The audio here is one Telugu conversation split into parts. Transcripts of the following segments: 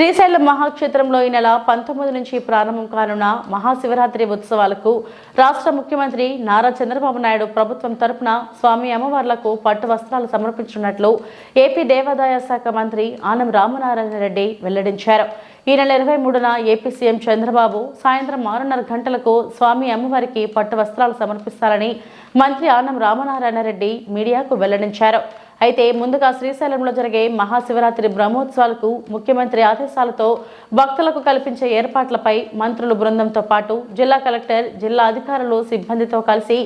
శ్రీశైలం మహాక్షేత్రంలో ఈ నెల పంతొమ్మిది నుంచి ప్రారంభం కానున్న మహాశివరాత్రి ఉత్సవాలకు రాష్ట్ర ముఖ్యమంత్రి నారా చంద్రబాబు నాయుడు ప్రభుత్వం తరపున స్వామి అమ్మవార్లకు పట్టు వస్త్రాలు సమర్పించనున్నట్లు ఏపీ దేవాదాయ శాఖ మంత్రి ఆనం రామనారాయణ రెడ్డి వెల్లడించారు. ఈ నెల ఇరవై మూడున ఏపీ సీఎం చంద్రబాబు సాయంత్రం ఆరున్నర గంటలకు స్వామి అమ్మవారికి పట్టు వస్త్రాలు సమర్పిస్తారని మంత్రి ఆనం రామనారాయణ రెడ్డి మీడియాకు వెల్లడించారు. అయితే ముందుగా శ్రీశైలంలో జరిగే మహాశివరాత్రి బ్రహ్మోత్సవాలకు ముఖ్యమంత్రి ఆదేశాలతో భక్తులకు కల్పించే ఏర్పాట్లపై మంత్రుల బృందంతో పాటు జిల్లా కలెక్టర్ జిల్లా అధికారులు సిబ్బందితో కలిసి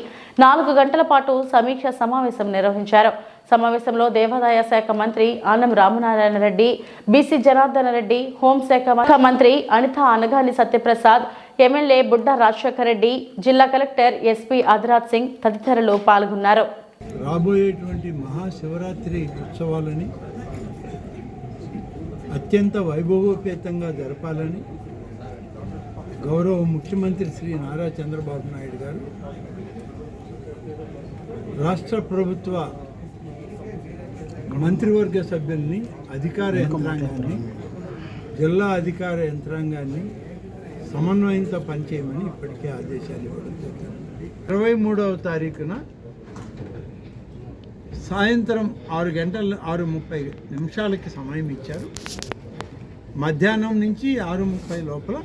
నాలుగు గంటల పాటు సమీక్ష సమావేశం నిర్వహించారు. సమావేశంలో దేవాదాయ శాఖ మంత్రి ఆనం రామనారాయణ రెడ్డి బీసీ జనార్దన రెడ్డి హోంశాఖ మంత్రి అనిత అనగాని సత్యప్రసాద్ ఎమ్మెల్యే బుడ్డ రాజశేఖర రెడ్డి జిల్లా కలెక్టర్ ఎస్పీ ఆదిరాజ్ సింగ్ తదితరులు పాల్గొన్నారు. రాబోయేటువంటి మహాశివరాత్రి ఉత్సవాలని అత్యంత వైభవోపేతంగా జరపాలని గౌరవ ముఖ్యమంత్రి శ్రీ నారా చంద్రబాబు నాయుడు గారు రాష్ట్ర ప్రభుత్వ మంత్రివర్గ సభ్యుల్ని అధికార యంత్రాంగాన్ని జిల్లా అధికార యంత్రాంగాన్ని సమన్వయంతో పనిచేయమని ఇప్పటికే ఆదేశాలు ఇవ్వడం జరిగింది. ఇరవై మూడవ తారీఖున సాయంత్రం ఆరు గంటల ఆరు ముప్పై నిమిషాలకి సమయం ఇచ్చారు. మధ్యాహ్నం నుంచి ఆరు ముప్పై లోపల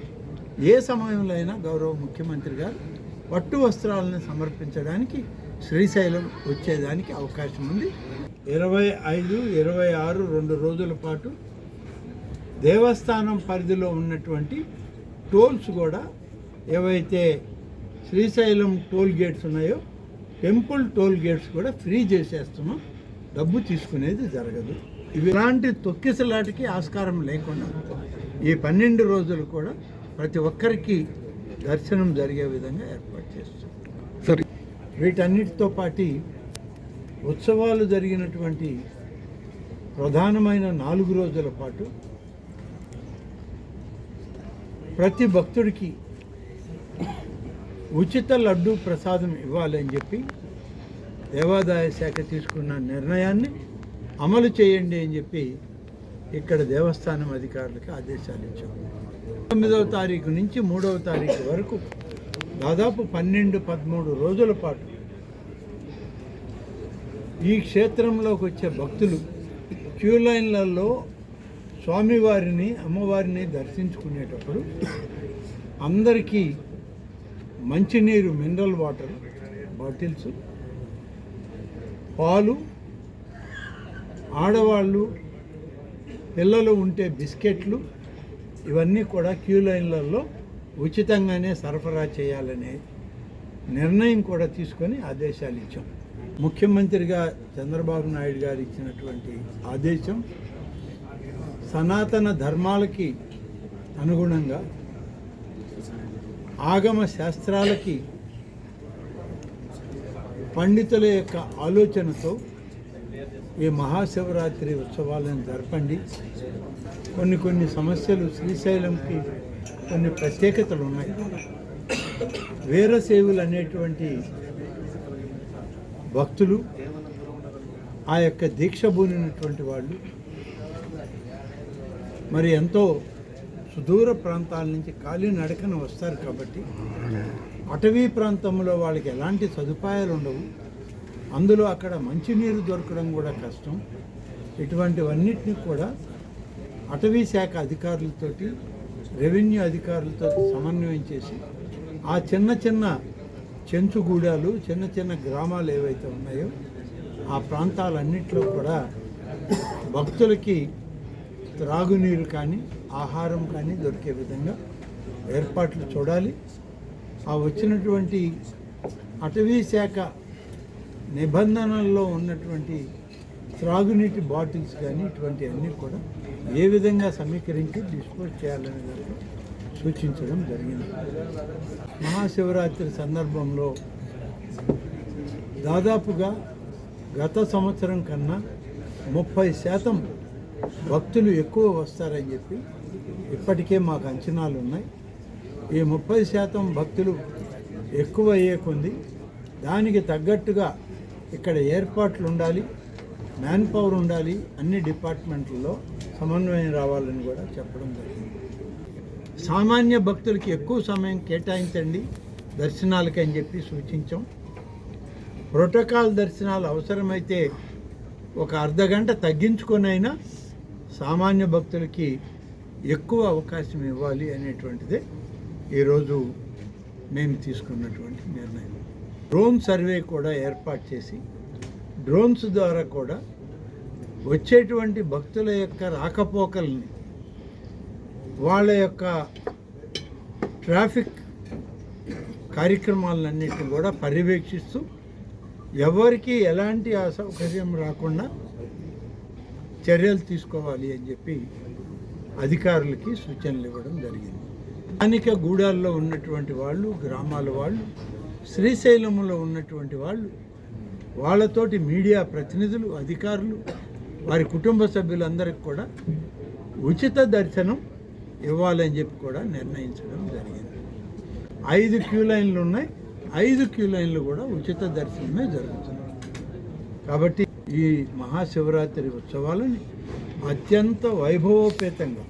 ఏ సమయంలో అయినా గౌరవ ముఖ్యమంత్రి గారు పట్టు వస్త్రాలను సమర్పించడానికి శ్రీశైలం వచ్చేదానికి అవకాశం ఉంది. ఇరవై ఐదు ఇరవై ఆరు రెండు రోజుల పాటు దేవస్థానం పరిధిలో ఉన్నటువంటి టోల్స్ కూడా ఏవైతే శ్రీశైలం టోల్ గేట్స్ ఉన్నాయో టెంపుల్ టోల్ గేట్స్ కూడా ఫ్రీ చేసేస్తున్నాం. డబ్బు తీసుకునేది జరగదు. ఇవి ఇలాంటి తొక్కిసలాటికి ఆస్కారం లేకుండా ఈ పన్నెండు రోజులు కూడా ప్రతి ఒక్కరికి దర్శనం జరిగే విధంగా ఏర్పాటు చేస్తాం సరే. వీటన్నిటితో పాటు ఉత్సవాలు జరిగినటువంటి ప్రధానమైన నాలుగు రోజుల పాటు ప్రతి భక్తుడికి ఉచిత లడ్డు ప్రసాదం ఇవ్వాలని చెప్పి దేవాదాయ శాఖ తీసుకున్న నిర్ణయాన్ని అమలు చేయండి అని చెప్పి ఇక్కడ దేవస్థానం అధికారులకు ఆదేశాలు ఇచ్చాం తొమ్మిదవ తారీఖు నుంచి మూడవ తారీఖు వరకు దాదాపు పన్నెండు పదమూడు రోజుల పాటు ఈ క్షేత్రంలోకి వచ్చే భక్తులు క్యూ లైన్లలో స్వామివారిని అమ్మవారిని దర్శించుకునేటప్పుడు అందరికీ మంచినీరు మినరల్ వాటర్ బాటిల్స్ పాలు ఆడవాళ్ళు పిల్లలు ఉంటే బిస్కెట్లు ఇవన్నీ కూడా క్యూ లైన్లలో ఉచితంగానే సరఫరా చేయాలనే నిర్ణయం కూడా తీసుకొని ఆదేశాలు ఇచ్చాం. ముఖ్యమంత్రిగా చంద్రబాబు నాయుడు గారు ఇచ్చినటువంటి ఆదేశం సనాతన ధర్మాలకి అనుగుణంగా ఆగమ శాస్త్రాలకి పండితుల యొక్క ఆలోచనతో ఈ మహాశివరాత్రి ఉత్సవాలను జరపండి. కొన్ని కొన్ని సమస్యలు శ్రీశైలంకి కొన్ని ప్రత్యేకతలు ఉన్నాయి. వీరసేవులు అనేటువంటి భక్తులు ఆ యొక్క దీక్ష బూనినటువంటి వాళ్ళు మరి ఎంతో సుదూర ప్రాంతాల నుంచి ఖాళీ నడకన వస్తారు కాబట్టి అటవీ ప్రాంతంలో వాళ్ళకి ఎలాంటి సదుపాయాలు ఉండవు. అందులో అక్కడ మంచినీరు దొరకడం కూడా కష్టం. ఇటువంటివన్నిటిని కూడా అటవీ శాఖ అధికారులతోటి రెవెన్యూ అధికారులతో సమన్వయం చేసి ఆ చిన్న చిన్న చెంచుగూడాలు చిన్న చిన్న గ్రామాలు ఏవైతే ఉన్నాయో ఆ ప్రాంతాలన్నింటిలో కూడా భక్తులకి త్రాగునీరు కానీ ఆహారం కానీ దొరికే విధంగా ఏర్పాట్లు చూడాలి. ఆ వచ్చినటువంటి అటవీ శాఖ నిబంధనల్లో ఉన్నటువంటి త్రాగునీటి బాటిల్స్ కానీ ఇటువంటి అన్నీ కూడా ఏ విధంగా సమీకరించి డిస్పోజ్ చేయాలనే దాన్ని సూచించడం జరిగింది. మహాశివరాత్రి సందర్భంలో దాదాపుగా గత సంవత్సరం కన్నా ముప్పై శాతం భక్తులు ఎక్కువ వస్తారని చెప్పి ఇప్పటికే మాకు అంచనాలు ఉన్నాయి. ఈ ముప్పై శాతం భక్తులు ఎక్కువ అయ్యేకుంది దానికి తగ్గట్టుగా ఇక్కడ ఏర్పాట్లు ఉండాలి మ్యాన్ పవర్ ఉండాలి అన్ని డిపార్ట్మెంట్లలో సమన్వయం రావాలని కూడా చెప్పడం జరిగింది. సామాన్య భక్తులకి ఎక్కువ సమయం కేటాయించండి దర్శనాలకి అని చెప్పి సూచించాం. ప్రోటోకాల్ దర్శనాలు అవసరమైతే ఒక అర్ధ గంట తగ్గించుకొనైనా సామాన్య భక్తులకి ఎక్కువ అవకాశం ఇవ్వాలి అనేటువంటిదే ఈరోజు మేము తీసుకున్నటువంటి నిర్ణయం. డ్రోన్ సర్వే కూడా ఏర్పాటు చేసి డ్రోన్స్ ద్వారా కూడా వచ్చేటువంటి భక్తుల యొక్క రాకపోకల్ని వాళ్ళ యొక్క ట్రాఫిక్ కార్యక్రమాలన్నింటినీ కూడా పర్యవేక్షిస్తూ ఎవరికి ఎలాంటి అసౌకర్యం రాకుండా చర్యలు తీసుకోవాలి అని చెప్పి అధికారులకి సూచనలు ఇవ్వడం జరిగింది. స్థానిక గూడాల్లో ఉన్నటువంటి వాళ్ళు గ్రామాల వాళ్ళు శ్రీశైలంలో ఉన్నటువంటి వాళ్ళు వాళ్ళతోటి మీడియా ప్రతినిధులు అధికారులు వారి కుటుంబ సభ్యులందరికీ కూడా ఉచిత దర్శనం ఇవ్వాలని చెప్పి కూడా నిర్ణయించడం జరిగింది. ఐదు క్యూ లైన్లు ఉన్నాయి. ఐదు క్యూ లైన్లు కూడా ఉచిత దర్శనమే జరుగుతుంది కాబట్టి ఈ మహాశివరాత్రి ఉత్సవాలని అత్యంత వైభవోపేతంగా.